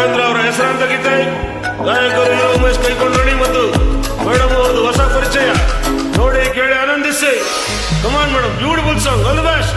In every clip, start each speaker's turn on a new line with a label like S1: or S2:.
S1: ಉಪೇಂದ್ರ ಅವರ ಹೆಸರಾಂತ ಗೀತೆ. ಗಾಯಕರು ಯುವ ಉಮೇಶ್ ನೋಡಿ ಮತ್ತು ಮೇಡಮ್ ಅವರದು ಹೊಸ ಪರಿಚಯ. ನೋಡಿ ಕೇಳಿ ಆನಂದಿಸಿ.
S2: Come on madam beautiful
S1: song all the best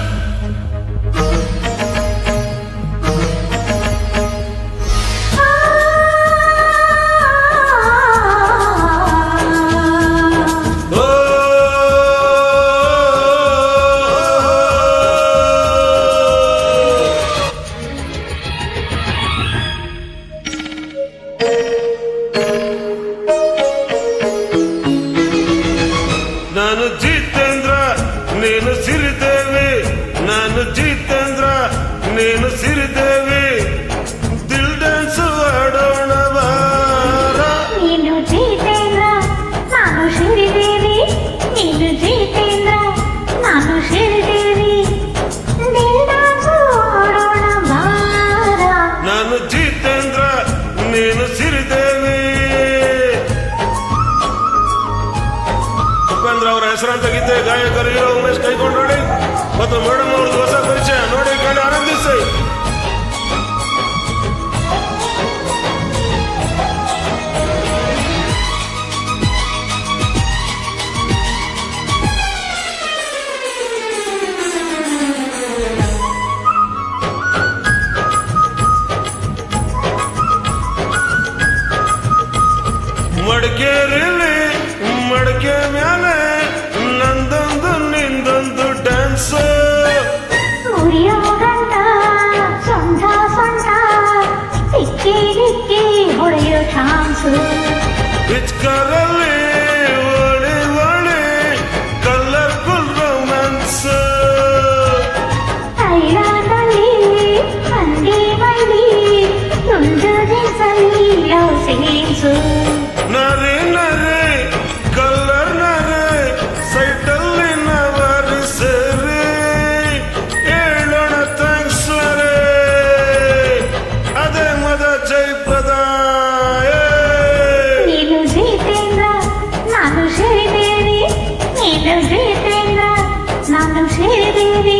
S1: Upendra ಅವರ ಹೆಸರಾಂತ ಗೀತೆ ಗಾಯಕರು ಹೀರೋ ಉಮೇಶ್ ಕೈಕೊಂಡೋಡಿ ಮತ್ತು ಮೇಡಮ್ ಅವ್ರದ್ದು ಹೊಸ ಪರಿಚಯ ನೋಡಿ ಕೇಳಿ ಆನಂದಿಸಿ ಮಡಿಕೇರಿಲಿ ಮಡಿಕೆ ಮ್ಯಾಲೆ ಪಿಚ್ಕರಲ್ಲಿ ಒಳಿ ಒಳಿ ಕಲರ್ಫುಲ್ ರೊಮ್ಯಾನ್ಸ್
S2: ಐರಾದಲ್ಲಿ ಮಂಡಿ ಮಂಡಿ ತುಂಡು ದಿಸಲಿ ಲವ್ ಸೀನ್ಸು
S1: ನರಿ ನರಿ ಕಲರ್ ನರಿ ಸೈಟಲ್ಲಿ ನವರು ಸೇರಿ ಹೇಳೋಣ ಥ್ಯಾಂಕ್ಸ್ ರೇ ಅದೇ ಮದ ಜೈಪ್ರದ
S2: ನಾನು ಶ್ರೀದೇವಿ.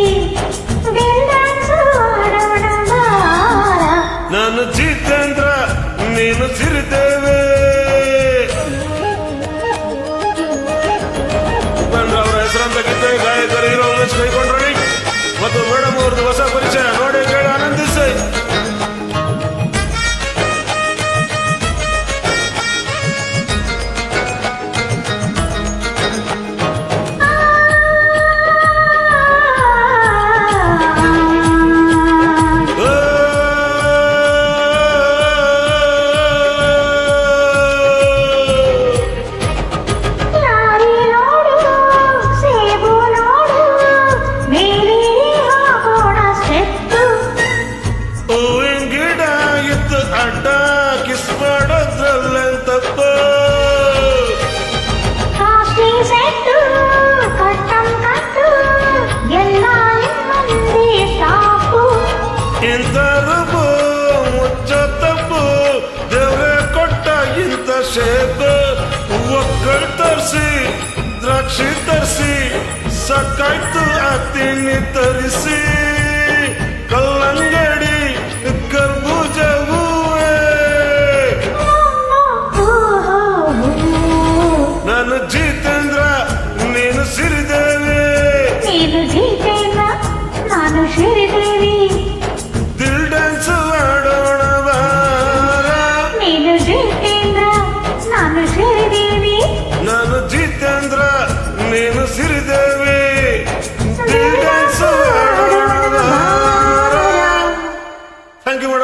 S2: ನಾನು ನೀನು
S1: ಸಿರಿದೇವೆ ಅವರ ಹೆಸರಂತ ಗೀತೆ ಗಾಯಕರು ಇರೋ ಕೈಕೊಂಡ್ರಿ ಮತ್ತು ಮೇಡಮ್ ಅವ್ರದ್ದು ಹೊಸ guitarrista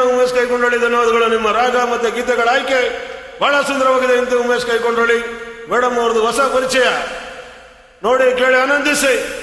S1: ಮೇಡಮ್ ಉಮೇಶ್ ಕೈಕೊಂಡೊಳ್ಳಿ ಧನ್ಯವಾದಗಳು ನಿಮ್ಮ ರಾಗ ಮತ್ತು ಗೀತೆಗಳ ಆಯ್ಕೆ ಬಹಳ ಸುಂದರವಾಗಿದೆ ಅಂತ ಉಮೇಶ್ ಕೈಗೊಂಡೊಳ್ಳಿ ಮೇಡಮ್ ಅವ್ರದ್ದು ಹೊಸ ಪರಿಚಯ. ನೋಡಿ ಕೇಳಿ, ಆನಂದಿಸಿ.